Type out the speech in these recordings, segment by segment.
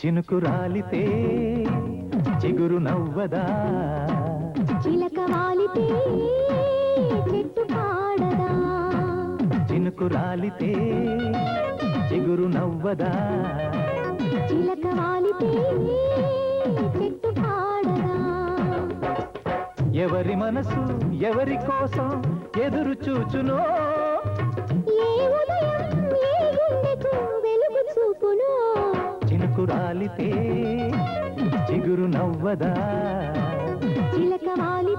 చినుకు రాలితే చిగురు నవ్వదా? చిలక వాలితే చెట్టు పాడదా? చినుకు రాలితే చిగురు నవ్వదా? చిలక వాలితే చెట్టు పాడదా? ఎవరి మనసు ఎవరి కోసం ఎదురు చూచునో? ఏ ఉదయం చిగురు నవ్వదా? చిలక వాలి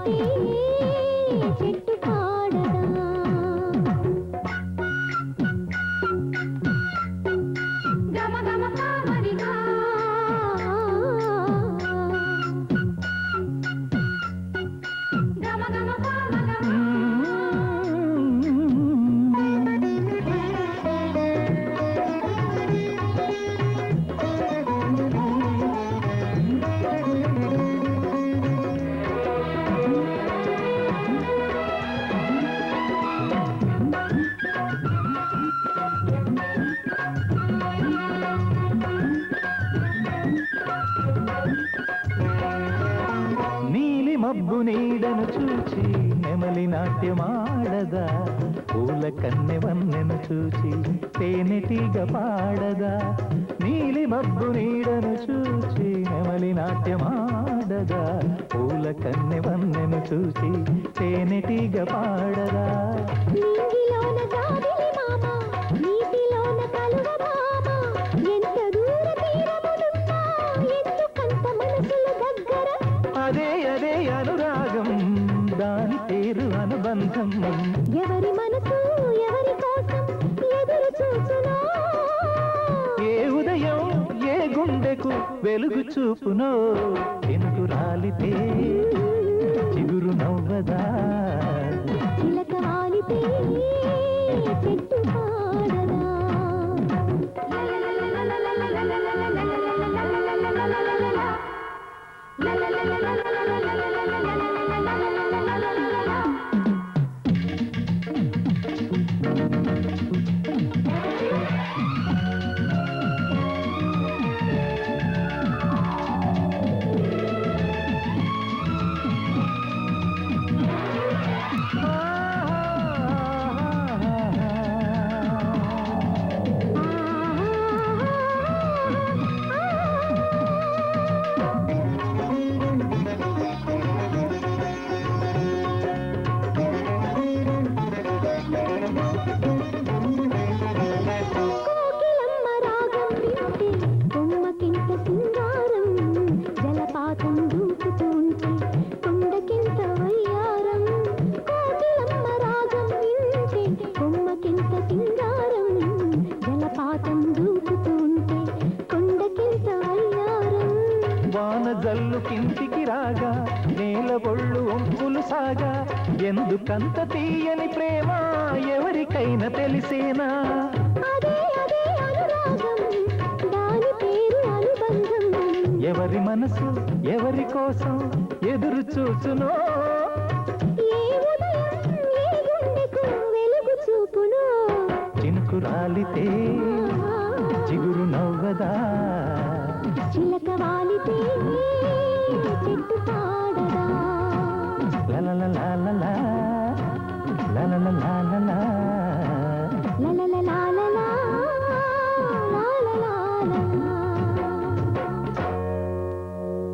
మబ్బు నీడను చూచి నెమలి నాట్యమాడదా పూల కన్నె వన్నెను చూచి తేనెటీగ పాడదా. నీలి మబ్బు నీడను చూచి నెమలి నాట్యమాడదా పూల కన్నె వన్నెను చూచి తేనెటీగ పాడదా. అనుబంధం ఎవరి మనసు ఎవరి కోసం ఎదురు చూచునో? ఏ ఉదయం ఏ గుండెకు వెలుగు చూపునో? ఎనుగు రాలితే చిగురు నవ్వదా? చిలక వాలితే నేల ఒళ్ళు ఒంపులు సాగా. ఎందుకంత తీయని ప్రేమ ఎవరికైనా తెలిసేనా? ఎవరి మనసు ఎవరి కోసం ఎదురు చూచునో? ఏ ఉదయం ఏ గుండెకు వెలుగు చూపునో? చినుకు రాలితే చిగురు నవ్వదా? చిలక